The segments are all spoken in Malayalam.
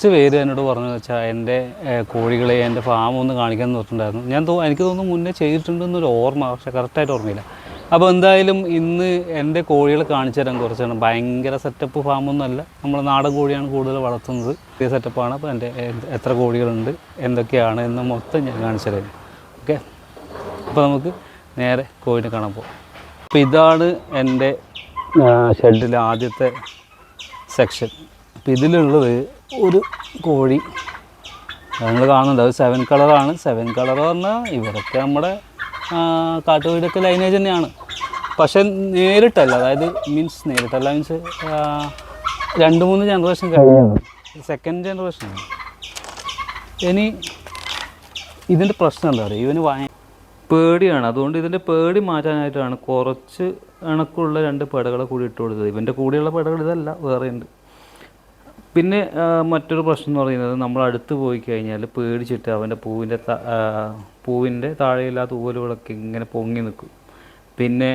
കുറച്ച് പേര് എന്നോട് പറഞ്ഞു വെച്ചാൽ എന്റെ കോഴികളെ എന്റെ ഫാം ഒന്ന് കാണിക്കാൻ പറഞ്ഞിട്ടുണ്ടായിരുന്നു. ഞാൻ എനിക്ക് തോന്നുന്നു മുന്നേ ചെയ്തിട്ടുണ്ടെന്നൊരു ഓർമ്മ പക്ഷേ കറക്റ്റായിട്ട് ഓർമ്മയില്ല. അപ്പോൾ എന്തായാലും ഇന്ന് എന്റെ കോഴികളെ കാണിച്ചു തരാൻ കുറച്ചാണ്. ഭയങ്കര സെറ്റപ്പ് ഫാമൊന്നുമല്ല നമ്മൾ നാടൻ കോഴിയാണ് കൂടുതൽ വളർത്തുന്നത്. ചെറിയ സെറ്റപ്പാണ് അപ്പോൾ എന്റെ എത്ര കോഴികളുണ്ട് എന്തൊക്കെയാണ് എന്ന് മൊത്തം ഞാൻ കാണിച്ചു തരാം. ഓക്കെ? അപ്പോൾ നമുക്ക് നേരെ കോഴിനെ കാണാൻ പോകാം അപ്പോൾ ഇതാണ് എന്റെ ഷെഡിലെ ആദ്യത്തെ സെക്ഷൻ അപ്പോൾ ഇതിലുള്ളത് ഒരു കോഴി. നിങ്ങൾ കാണുന്നുണ്ട്. അത് സെവൻ കളറാണ് സെവൻ കളർ പറഞ്ഞാൽ ഇവരൊക്കെ നമ്മുടെ കാട്ടുകോഴിയൊക്കെ ലൈനേജ് തന്നെയാണ്. പക്ഷേ നേരിട്ടല്ല. അതായത് മീൻസ് നേരിട്ടല്ല. മീൻസ് രണ്ട് മൂന്ന് ജനറേഷൻ കഴിഞ്ഞാണ് സെക്കൻഡ് ജനറേഷൻ ഇനി ഇതിന്റെ പ്രശ്നം എന്താ പറയുക ഇവന് ഭയ പേടിയാണ്. അതുകൊണ്ട് ഇതിന്റെ പേടി മാറ്റാനായിട്ടാണ് കുറച്ച് ഇണക്കുള്ള രണ്ട് പടകളെ കൂടി ഇട്ട് കൊടുത്തത്. ഇവന്റെ കൂടെയുള്ള പേടകൾ ഇതല്ല. വേറെ ഉണ്ട് പിന്നെ മറ്റൊരു പ്രശ്നം എന്ന് പറയുന്നത് നമ്മൾ അടുത്ത് പോയി കഴിഞ്ഞാൽ പേടിച്ചിട്ട് അവന്റെ പൂവിന്റെ പൂവിന്റെ താഴെയുള്ള തൂവലുകളൊക്കെ ഇങ്ങനെ പൊങ്ങി നിൽക്കും. പിന്നെ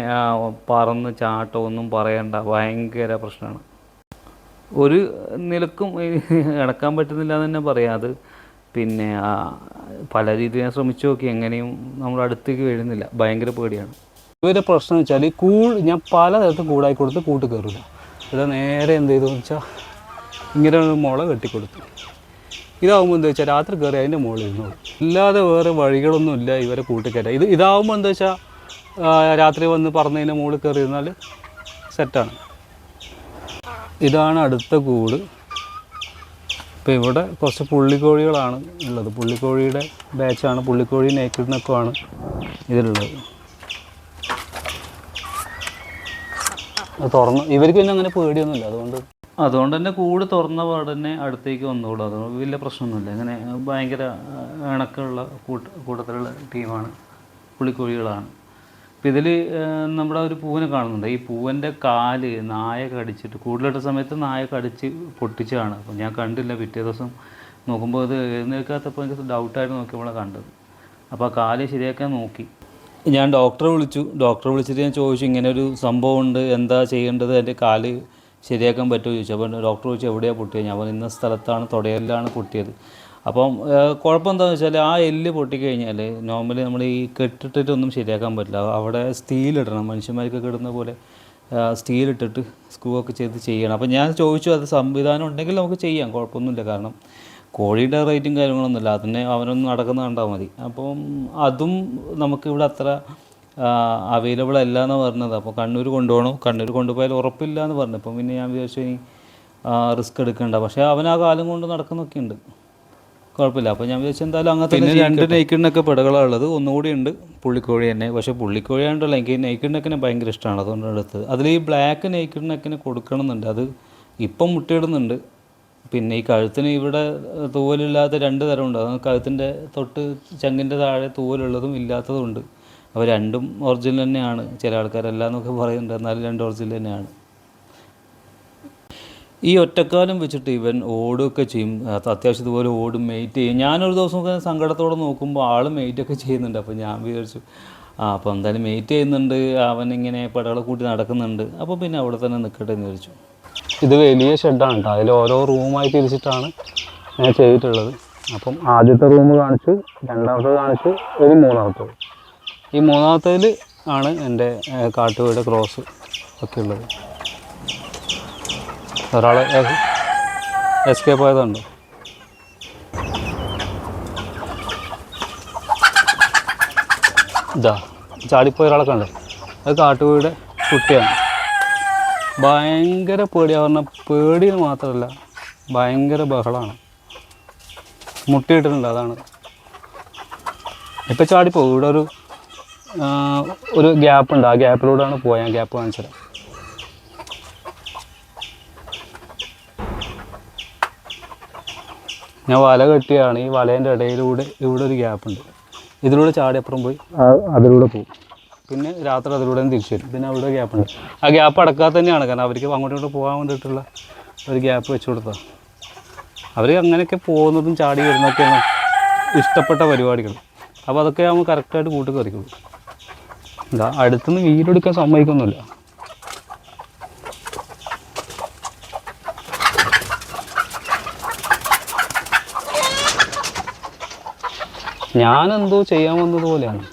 പറന്ന് ചാട്ടം ഒന്നും പറയണ്ട. ഭയങ്കര പ്രശ്നമാണ്. ഒരു നിലക്കും ഇടക്കാൻ പറ്റുന്നില്ല എന്ന് തന്നെ പറയാം അത്. പിന്നെ പല രീതിയിൽ ഞാൻ ശ്രമിച്ചു നോക്കി. എങ്ങനെയും നമ്മൾ അടുത്തേക്ക് വരുന്നില്ല. ഭയങ്കര പേടിയാണ്. ഇവരുടെ പ്രശ്നം വെച്ചാൽ കൂ ഞാൻ പല തരത്തിൽ കൂടായി കൊടുത്ത് കൂട്ട് കയറില്ല ഇത് നേരെ എന്ത് ചെയ്തു വെച്ചാൽ ഇങ്ങനെ ഒരു മുള കെട്ടിക്കൊടുത്തു. ഇതാവുമ്പോൾ എന്താ വെച്ചാൽ രാത്രി കയറി അതിന്റെ മുകളിൽ ഇരുന്നോളൂ. അല്ലാതെ വേറെ വഴികളൊന്നും ഇല്ല ഇവരെ കൂട്ടിക്കയറ്റാൻ. ഇത് ഇതാവുമ്പോൾ എന്താ വെച്ചാൽ രാത്രി വന്ന് പറഞ്ഞതിന്റെ മുകളിൽ കയറി ഇരുന്നാൽ സെറ്റാണ് ഇതാണ് അടുത്ത കൂട്. ഇപ്പോൾ ഇവിടെ കുറച്ച് പുള്ളിക്കോഴികളാണ് ഉള്ളത്. പുള്ളിക്കോഴിയുടെ ബാച്ചാണ് പുള്ളിക്കോഴി നേക്കിടിനൊക്കെയാണ് ഇതിലുള്ളത്. തുറന്ന് ഇവർക്ക് പിന്നെ അങ്ങനെ പേടിയൊന്നുമില്ല. അതുകൊണ്ട് അതുകൊണ്ട് തന്നെ കൂട് തുറന്ന പാടന്നെ അടുത്തേക്ക് വന്നോളൂ. അതുകൊണ്ട് വലിയ പ്രശ്നമൊന്നുമില്ല. അങ്ങനെ ഭയങ്കര ഇണക്കമുള്ള കൂട്ട കൂട്ടത്തിലുള്ള ടീമാണ്. പുള്ളിക്കോഴികളാണ് അപ്പം ഇതിൽ നമ്മുടെ ഒരു പൂവിനെ കാണുന്നുണ്ട്. ഈ പൂവന്റെ കാൽ നായ കടിച്ചിട്ട് കൂടുതലിട്ട സമയത്ത് നായ കടിച്ച് പൊട്ടിച്ചാണ്. അപ്പം ഞാൻ കണ്ടില്ല പിറ്റേ ദിവസം നോക്കുമ്പോൾ അത് എഴുന്നേൽക്കാത്തപ്പോൾ എനിക്ക് ഡൗട്ടായിട്ട് നോക്കിയപ്പോഴാണ് കണ്ടത്. അപ്പോൾ ആ കാൽ ശരിയാക്കാൻ നോക്കി. ഞാൻ ഡോക്ടറെ വിളിച്ചു. ഡോക്ടറെ വിളിച്ചിട്ട് ഞാൻ ചോദിച്ചു ഇങ്ങനെ ഒരു സംഭവം ഉണ്ട് എന്താ ചെയ്യേണ്ടത്? എന്റെ കാൽ ശരിയാക്കാൻ പറ്റുമോ ചോദിച്ചു. അപ്പോൾ ഡോക്ടർ ചോദിച്ചു എവിടെയാണ് പൊട്ടിയത്? ഞാൻ ഇന്ന സ്ഥലത്താണ് തുടയലിലാണ് പൊട്ടിയത്. അപ്പം കുഴപ്പം എന്താണെന്ന് വെച്ചാൽ ആ എല്ല് പൊട്ടിക്കഴിഞ്ഞാൽ നോർമലി നമ്മൾ ഈ കെട്ടിട്ടിട്ടൊന്നും ശരിയാക്കാൻ പറ്റില്ല. അവിടെ സ്റ്റീൽ ഇടണം. മനുഷ്യന്മാർക്കൊക്കെ ഇടുന്ന പോലെ സ്റ്റീൽ ഇട്ടിട്ട് സ്ക്രൂ ഒക്കെ ചെയ്ത് ചെയ്യണം. അപ്പോൾ ഞാൻ ചോദിച്ചു അത് സംവിധാനം ഉണ്ടെങ്കിൽ നമുക്ക് ചെയ്യാം കുഴപ്പമൊന്നുമില്ല. കാരണം കോഴിയുടെ റേറ്റും കാര്യങ്ങളൊന്നുമില്ല. അതിനെ അവനൊന്നും നടക്കുന്ന കണ്ടാൽ മതി. അപ്പം അതും നമുക്കിവിടെ അത്ര അവൈലബിൾ അല്ല എന്ന് പറഞ്ഞത്. അപ്പോൾ കണ്ണൂർ കൊണ്ടുപോകണം? കണ്ണൂർ കൊണ്ടുപോയാൽ ഉറപ്പില്ല എന്ന് പറഞ്ഞു. അപ്പം പിന്നെ ഞാൻ വിചാരിച്ചു ഇനി റിസ്ക് എടുക്കണ്ട. പക്ഷേ അവൻ ആ കാലം കൊണ്ട് നടക്കുന്നൊക്കെ ഉണ്ട്. കുഴപ്പമില്ല. അപ്പോൾ ഞാൻ വിചാരിച്ചു എന്തായാലും അങ്ങനത്തെ പിന്നെ രണ്ട് നെയ്ക്കിടിനൊക്കെ പെടകളാണ് ഉള്ളത്. ഒന്നുകൂടി ഉണ്ട് പുള്ളിക്കോഴി തന്നെ. പക്ഷേ പുള്ളിക്കോഴി ആണ്ടല്ലോ എനിക്ക് നെയ്ക്കിടിനൊക്കെ ഭയങ്കര ഇഷ്ടമാണ്. അതുകൊണ്ട് എടുത്തത്. അതിൽ ഈ ബ്ലാക്ക് നെയ്ക്കിടിനൊക്കെ കൊടുക്കണമെന്നുണ്ട്. അത് ഇപ്പം മുട്ടയിടുന്നുണ്ട്. പിന്നെ ഈ കഴുത്തിന് ഇവിടെ തൂവലില്ലാത്ത രണ്ട് തരമുണ്ട് അത് കഴുത്തിന്റെ തൊട്ട് ചങ്കിന്റെ താഴെ തൂവലുള്ളതും ഇല്ലാത്തതും ഉണ്ട്. അപ്പോൾ രണ്ടും ഒറിജിനൽ തന്നെയാണ്. ചില ആൾക്കാരെല്ലാം എന്നൊക്കെ പറയുന്നുണ്ട്. എന്നാലും രണ്ടും ഒറിജിനൽ തന്നെയാണ്. ഈ ഒറ്റക്കാലം വെച്ചിട്ട് ഇവൻ ഓടുകയൊക്കെ ചെയ്യും. അത് അത്യാവശ്യം ഇതുപോലെ ഓടും മെയ്റ്റ് ചെയ്യും. ഞാനൊരു ദിവസം സങ്കടത്തോടെ നോക്കുമ്പോൾ ആൾ മെയ്റ്റൊക്കെ ചെയ്യുന്നുണ്ട്. അപ്പോൾ ഞാൻ വിചാരിച്ചു ആ അപ്പോൾ എന്തായാലും മെയ്റ്റ് ചെയ്യുന്നുണ്ട്. അവൻ ഇങ്ങനെ പടകളെ കൂട്ടി നടക്കുന്നുണ്ട്. അപ്പോൾ പിന്നെ അവിടെ തന്നെ നിൽക്കട്ടെ എന്ന് വിചാരിച്ചു. ഇത് വലിയ ഷെഡാണ് കേട്ടോ. അതിൽ ഓരോ റൂമായി തിരിച്ചിട്ടാണ് ഞാൻ ചെയ്തിട്ടുള്ളത്. അപ്പം ആദ്യത്തെ റൂം കാണിച്ചു രണ്ടാമത്തെ കാണിച്ചു ഒരു മൂന്നാമത്തത് ഈ മൂന്നാമത്തേതിൽ ആണ് എന്റെ കാട്ടുവീട് ക്രോസ് ഒക്കെ ഉള്ളത്. ഒരാൾ എസ്കേപ്പ് ആയതുണ്ട് ഇതാ ചാടിപ്പോയ ഒരാളെ കണ്ടോ? അത് കാട്ടുവീട് കുട്ടിയാണ്. ഭയങ്കര പേടിയാണ് പറഞ്ഞാൽ പേടി മാത്രമല്ല ഭയങ്കര ബഹളമാണ് മുട്ടിയിട്ടിട്ടുണ്ട് അതാണ്. ഇപ്പം ചാടിപ്പോ ഇവിടെ ഒരു ഒരു ഗ്യാപ്പ് ഉണ്ട്. ആ ഗ്യാപ്പിലൂടെയാണ് പോയാൽ ഗ്യാപ്പ് കാണിച്ചത് ഞാൻ വല കെട്ടിയാണ്. ഈ വലേന്റെ ഇടയിലൂടെ ഇവിടെ ഒരു ഗ്യാപ്പ് ഉണ്ട്. ഇതിലൂടെ ചാടി അപ്പുറം പോയി അതിലൂടെ പോകും. പിന്നെ രാത്രി അതിലൂടെ തിരിച്ചു വരും. പിന്നെ അവിടെ ഗ്യാപ്പ് ഉണ്ട്. ആ ഗ്യാപ്പ് അടക്കാതെ തന്നെയാണ്. കാരണം അവർക്ക് അങ്ങോട്ടും ഇങ്ങോട്ടും പോകാൻ വേണ്ടിയിട്ടുള്ള ഒരു ഗ്യാപ്പ് വെച്ച് കൊടുത്താൽ അവർ അങ്ങനെയൊക്കെ പോകുന്നതും ചാടി വരുന്നതൊക്കെയാണ് ഇഷ്ടപ്പെട്ട പരിപാടികൾ. അപ്പോൾ അതൊക്കെ ആകുമ്പോൾ കറക്റ്റായിട്ട് കൂട്ടി കറിക്കുള്ളൂ എന്താ അടുത്തുനിന്ന് വീടെടുക്കാൻ സമ്മതിക്കൊന്നുമില്ല. ഞാനെന്തോ ചെയ്യാൻ വന്നതുപോലെയാണ്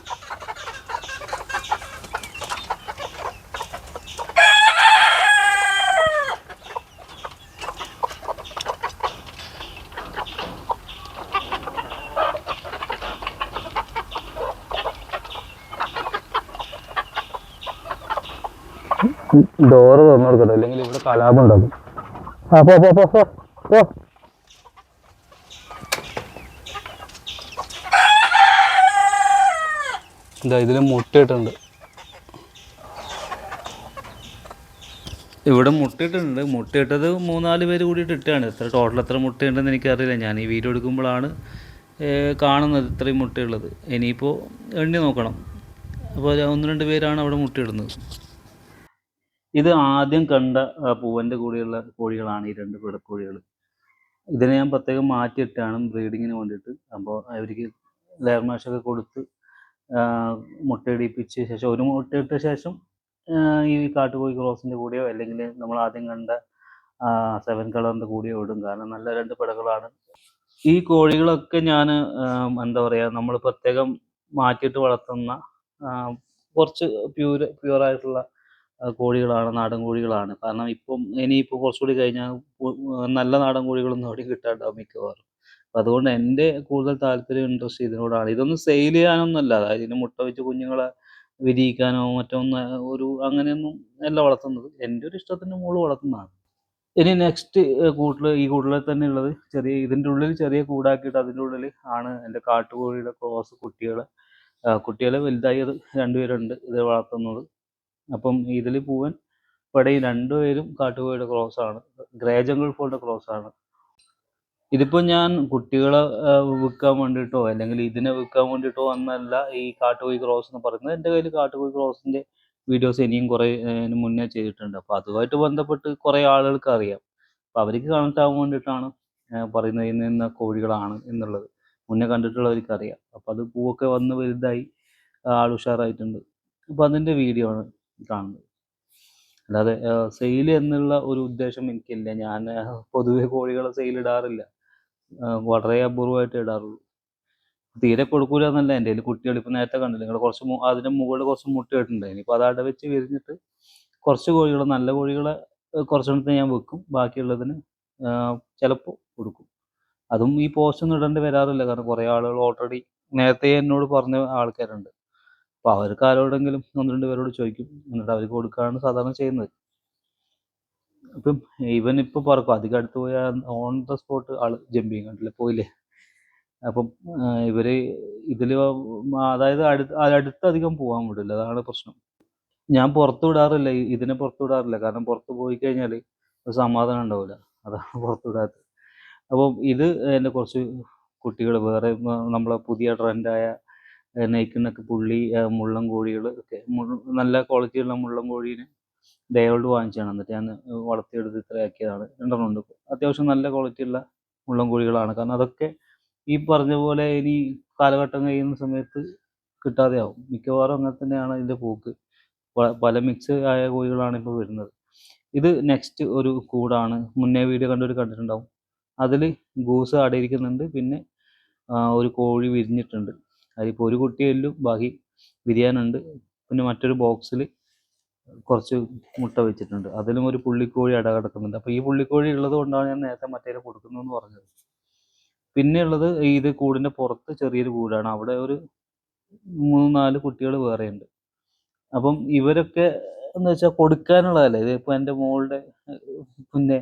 ഡോറ് തുറന്നു കൊടുക്കട്ടെ. അല്ലെങ്കിൽ ഇവിടെ കലാപം ഉണ്ടാകും. ആ പോ പോ പോ പോ ഇതാ ഇതിൽ മുട്ടയിട്ടുണ്ട് ഇവിടെ മുട്ടയിട്ടുണ്ട് മുട്ടയിട്ടത് മൂന്നാൽ പേര് കൂടിയിട്ട് ഇട്ടാണ്. എത്ര ടോട്ടൽ എത്ര മുട്ടയുണ്ടെന്ന് എനിക്കറിയില്ല. ഞാൻ ഈ വീഡിയോ എടുക്കുമ്പോഴാണ് കാണുന്നത് ഇത്രയും മുട്ടയുള്ളത്. ഇനിയിപ്പോൾ എണ്ണി നോക്കണം. അപ്പോൾ ഒന്ന് രണ്ട് പേരാണ് അവിടെ മുട്ടയിടുന്നത്. ഇത് ആദ്യം കണ്ട പൂവന്റെ കൂടെയുള്ള കോഴികളാണ് ഈ രണ്ട് പിടക്കോഴികൾ. ഇതിനെ ഞാൻ പ്രത്യേകം മാറ്റിയിട്ടാണ് ബ്രീഡിങ്ങിന് വേണ്ടിയിട്ട്. അപ്പോൾ അവർക്ക് ലേർമാഷൊക്കെ കൊടുത്ത് മുട്ടയിടിപ്പിച്ച ശേഷം ഒരു മുട്ടയിട്ട ശേഷം ഈ കാട്ടുകോഴി ക്രോസിന്റെ കൂടെയോ അല്ലെങ്കിൽ നമ്മൾ ആദ്യം കണ്ട സെവൻ കളറിന്റെ കൂടെയോ ഇടും. കാരണം നല്ല രണ്ട് പിടകളാണ്. ഈ കോഴികളൊക്കെ ഞാൻ എന്താ പറയുക നമ്മൾ പ്രത്യേകം മാറ്റിയിട്ട് വളർത്തുന്ന കുറച്ച് പ്യൂർ പ്യൂറായിട്ടുള്ള കോഴികളാണ് നാടൻ കോഴികളാണ്. കാരണം ഇപ്പം ഇനിയിപ്പോൾ കുറച്ചുകൂടി കഴിഞ്ഞാൽ നല്ല നാടൻ കോഴികളൊന്നും അവിടെ കിട്ടാണ്ടാവും മിക്കവാറും. അപ്പം അതുകൊണ്ട് എന്റെ കൂടുതൽ താല്പര്യം ഇൻട്രസ്റ്റ് ഇതിനോടാണ്. ഇതൊന്നും സെയിൽ ചെയ്യാനൊന്നുമല്ല. അതായത് ഇതിന് മുട്ട വെച്ച് കുഞ്ഞുങ്ങളെ വിരിയിക്കാനോ മറ്റോ ഒന്ന് ഒരു അങ്ങനെയൊന്നും അല്ല വളർത്തുന്നത്. എന്റെ ഒരു ഇഷ്ടത്തിന്റെ മുകളിൽ വളർത്തുന്നതാണ്. ഇനി നെക്സ്റ്റ് കൂട്ടിൽ ഈ കൂട്ടിൽ തന്നെ ഉള്ളത് ചെറിയ ഇതിന്റെ ഉള്ളിൽ ചെറിയ കൂടാക്കിയിട്ട് അതിന്റെ ഉള്ളിൽ ആണ് എന്റെ കാട്ടുകോഴിയുടെ ക്രോസ് കുട്ടികളെ. കുട്ടികളെ വലുതായി അത് രണ്ടുപേരുണ്ട് ഇത് വളർത്തുന്നത്. അപ്പം ഇതിൽ പൂവൻ പടയും രണ്ടുപേരും ക്രോസ് ആണ്. ഗ്രേ ജംഗിൾ ക്രോസ് ആണ്. ഇതിപ്പോൾ ഞാൻ കുട്ടികളെ വിൽക്കാൻ വേണ്ടിയിട്ടോ അല്ലെങ്കിൽ ഇതിനെ വിൽക്കാൻ വേണ്ടിയിട്ടോ വന്നല്ല ഈ കാട്ടുകോഴി ക്രോസ് എന്ന് പറയുന്നത്. എന്റെ കയ്യിൽ കാട്ടുകോഴി ക്രോസിന്റെ വീഡിയോസ് ഇനിയും കുറേ മുന്നേ ചെയ്തിട്ടുണ്ട്. അപ്പോൾ അതുമായിട്ട് ബന്ധപ്പെട്ട് കുറേ ആളുകൾക്ക് അറിയാം. അപ്പോൾ അവർക്ക് കണക്ട് ആവാൻ വേണ്ടിയിട്ടാണ് പറയുന്നത് ഇന്ന് ഇന്ന കോഴികളാണ് എന്നുള്ളത്. മുന്നേ കണ്ടിട്ടുള്ളവർക്ക് അറിയാം. അപ്പോൾ അത് പൂവൊക്കെ വന്ന് വലുതായി ആൾ ഉഷാറായിട്ടുണ്ട്. അപ്പോൾ അതിന്റെ വീഡിയോ ആണ്. കാണുന്നത്. അല്ലാതെ സെയിൽ എന്നുള്ള ഒരു ഉദ്ദേശം എനിക്കില്ല. ഞാൻ പൊതുവെ കോഴികളെ സെയിൽ ഇടാറില്ല. വളരെ അപൂർവമായിട്ട് ഇടാറുള്ളൂ. തീരെ കൊടുക്കൂല എന്നല്ല എന്റെ കയ്യിൽ കുട്ടികൾ ഇപ്പം നേരത്തെ കണ്ടില്ല നിങ്ങൾ കുറച്ച് അതിന്റെ മുകളിൽ കുറച്ച് മുട്ടയിട്ടുണ്ട് ഇനിയിപ്പോൾ അത് അട വെച്ച് വിരിഞ്ഞിട്ട് കുറച്ച് കോഴികൾ നല്ല കോഴികളെ കുറച്ചെണ്ണത്തിന് ഞാൻ വെക്കും. ബാക്കിയുള്ളതിന് ചിലപ്പോൾ കൊടുക്കും. അതും ഈ പോസ്റ്റ് ഒന്നും ഇടേണ്ടി വരാറില്ല. കാരണം കുറേ ആളുകൾ ഓൾറെഡി നേരത്തെ എന്നോട് പറഞ്ഞ ആൾക്കാരുണ്ട്. അപ്പോൾ അവർക്ക് ആരോടെങ്കിലും ഒന്ന് രണ്ട് പേരോട് ചോദിക്കും. എന്നിട്ട് അവർക്ക് കൊടുക്കുകയാണ് സാധാരണ ചെയ്യുന്നത്. അപ്പം ഇവൻ ഇപ്പോൾ പറക്കും. അധികം അടുത്ത് പോയാൽ ഓൺ ദ സ്പോട്ട് ആൾ ജമ്പ് ചെയ്യും. കണ്ടില്ലേ? പോയില്ലേ? അപ്പം ഇവർ ഇതിൽ അതായത് അടുത്ത് അടുത്ത് അധികം പോകാൻ വിടില്ല. അതാണ് പ്രശ്നം. ഞാൻ പുറത്തു വിടാറില്ല. ഇതിനെ പുറത്തു വിടാറില്ല. കാരണം പുറത്ത് പോയി കഴിഞ്ഞാൽ സമാധാനം ഉണ്ടാവില്ല അതാണ് പുറത്തു വിടാത്തത് അപ്പം ഇത് എന്റെ കുറച്ച് കുട്ടികൾ വേറെ നമ്മളെ പുതിയ ട്രെൻഡായ നെയ്ക്കുന്നൊക്കെ പുള്ളി മുള്ളൻ കോഴികൾ ഒക്കെ നല്ല ക്വാളിറ്റിയുള്ള മുള്ളൻ കോഴീനെ ദയവോട് വാങ്ങിച്ചാണ് എന്നിട്ട് ഞാൻ വളർത്തിയെടുത്ത് ഇത്രയാക്കിയതാണ്. രണ്ടെണ്ണം ഉണ്ട്. അത്യാവശ്യം നല്ല ക്വാളിറ്റിയുള്ള മുള്ളൻ കോഴികളാണ്. കാരണം അതൊക്കെ ഈ പറഞ്ഞ പോലെ ഇനി കാലഘട്ടം കഴിയുന്ന സമയത്ത് കിട്ടാതെയാവും. മിക്കവാറും അങ്ങനെ തന്നെയാണ് ഇതിന്റെ പോക്ക്. പല മിക്സ് ആയ കോഴികളാണ് ഇപ്പോൾ വരുന്നത്. ഇത് നെക്സ്റ്റ് ഒരു കൂടാണ്. മുന്നേ വീഡിയോ കണ്ടവർ കണ്ടിട്ടുണ്ടാവും. അതിൽ ഗൂസ് ആടിയിരിക്കുന്നുണ്ട് പിന്നെ ഒരു കോഴി വിരിഞ്ഞിട്ടുണ്ട്. അതിലിപ്പോൾ ഒരു കുട്ടിയെല്ലും ബാക്കി വിരിയാനുണ്ട്. പിന്നെ മറ്റൊരു ബോക്സിൽ കുറച്ച് മുട്ട വെച്ചിട്ടുണ്ട്. അതിലും ഒരു പുള്ളിക്കോഴി അട കിടക്കുന്നുണ്ട്. അപ്പോൾ ഈ പുള്ളിക്കോഴി ഉള്ളത് കൊണ്ടാണ് ഞാൻ നേരത്തെ മറ്റേ കൊടുക്കുന്നതെന്ന് പറഞ്ഞത്. പിന്നെയുള്ളത് ഇത് കൂടിന്റെ പുറത്ത് ചെറിയൊരു കൂടാണ് അവിടെ ഒരു മൂന്ന് നാല് കുട്ടികൾ വേറെയുണ്ട്. അപ്പം ഇവരൊക്കെ എന്ന് വെച്ചാൽ കൊടുക്കാനുള്ളതല്ലേ? ഇതിപ്പോൾ എന്റെ മോളുടെ പിന്നെ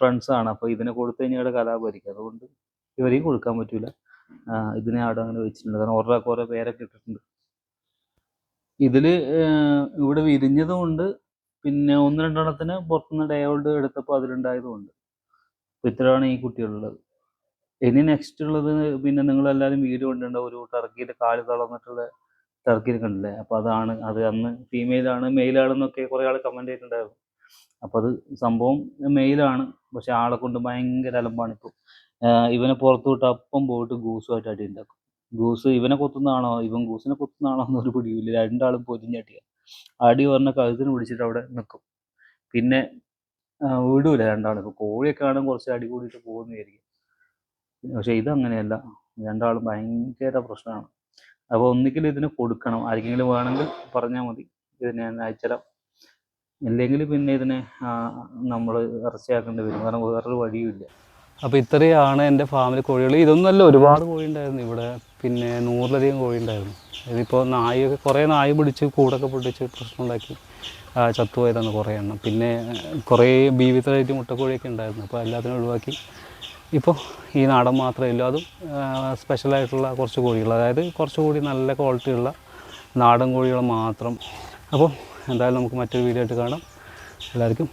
ഫ്രണ്ട്സാണ്. അപ്പോൾ ഇതിനെ കൊടുത്തു കഴിഞ്ഞാൽ കലാപരിക്കും. അതുകൊണ്ട് ഇവരെയും കൊടുക്കാൻ പറ്റൂല. ഇതിനെ അവിടെ അങ്ങനെ വെച്ചിട്ടുണ്ട്. കാരണം ഒരാൾക്ക് ഓരോ പേരൊക്കെ ഇട്ടിട്ടുണ്ട്. ഇതിൽ ഇവിടെ വിരിഞ്ഞതുകൊണ്ട് പിന്നെ ഒന്ന് രണ്ടെണ്ണത്തിന് പുറത്തുനിന്ന് ഡേ ഡയോൾഡ് എടുത്തപ്പോൾ അതിലുണ്ടായതുകൊണ്ട് അപ്പോൾ ഇത്രയാണ് ഈ കുട്ടികളുള്ളത്. ഇനി നെക്സ്റ്റ് ഉള്ളത് പിന്നെ നിങ്ങളെല്ലാവരും വീഡിയോ കൊണ്ടുണ്ടാവും ഒരു ടർക്കിയുടെ കാൽ തളർന്നിട്ടുള്ള ടർക്കിയിൽ കണ്ടില്ലേ? അപ്പോൾ അതാണ് അത് അന്ന് ഫീമെയിലാണ് മെയിലാണെന്നൊക്കെ കുറേ ആൾ കമന്റ് ചെയ്തിട്ടുണ്ടായിരുന്നു. അപ്പോൾ അത് സംഭവം മെയിലാണ് പക്ഷെ ആളെ കൊണ്ട് ഭയങ്കര അലമ്പാണ് ഇപ്പോൾ ഇവനെ പുറത്തു വിട്ട് അപ്പം പോയിട്ട് ഗൂസുമായിട്ട് അടി ഉണ്ടാക്കും. ഗൂസ് ഇവനെ കൊത്തുന്നതാണോ? ഇവൻ ഗൂസിനെ കൊത്തുന്നതാണോ എന്നൊരു പിടിയില്ല. രണ്ടാളും പൊരിഞ്ഞടിയാണ് അടി പറഞ്ഞ കഴുത്തിന് പിടിച്ചിട്ട് അവിടെ നിൽക്കും പിന്നെ വിടൂല രണ്ടാളും. ഇപ്പോൾ കോഴിയൊക്കെ ആണെങ്കിൽ കുറച്ച് അടി കൂടിയിട്ട് പോകുന്നതായിരിക്കും പക്ഷെ ഇതങ്ങനെയല്ല. രണ്ടാളും ഭയങ്കര പ്രശ്നമാണ്. അപ്പോൾ ഒന്നിക്കലും ഇതിന് കൊടുക്കണം. ആർക്കെങ്കിലും വേണമെങ്കിൽ പറഞ്ഞാൽ മതി. ഇതിനെ ഞാൻ ഇല്ലെങ്കിൽ പിന്നെ ഇതിനെ നമ്മൾ ഇറച്ചിയാക്കേണ്ടി വരും. കാരണം വേറൊരു വഴിയുമില്ല അപ്പോൾ ഇത്രയാണ് എന്റെ ഫാമിലി കോഴികൾ. ഇതൊന്നുമല്ല ഒരുപാട് കോഴി ഉണ്ടായിരുന്നു ഇവിടെ. പിന്നെ നൂറിലധികം കോഴി ഉണ്ടായിരുന്നു. ഇതിപ്പോൾ നായൊക്കെ കുറേ നായ പിടിച്ച് കൂടൊക്കെ പിടിച്ച് പ്രശ്നമുണ്ടാക്കി ചത്തുപോയതാണ് കുറേ എണ്ണം. പിന്നെ കുറേ ബീവിത്തരായിട്ട് മുട്ടക്കോഴിയൊക്കെ ഉണ്ടായിരുന്നു. അപ്പോൾ എല്ലാത്തിനും ഒഴിവാക്കി. ഇപ്പോൾ ഈ നാടൻ മാത്രമേ ഉള്ളൂ. അതും സ്പെഷ്യലായിട്ടുള്ള കുറച്ച് കോഴികൾ. അതായത് കുറച്ചുകൂടി നല്ല ക്വാളിറ്റിയുള്ള നാടൻ കോഴികൾ മാത്രം. അപ്പോൾ എന്തായാലും നമുക്ക് മറ്റൊരു വീഡിയോ ആയിട്ട് കാണാം. എല്ലാവർക്കും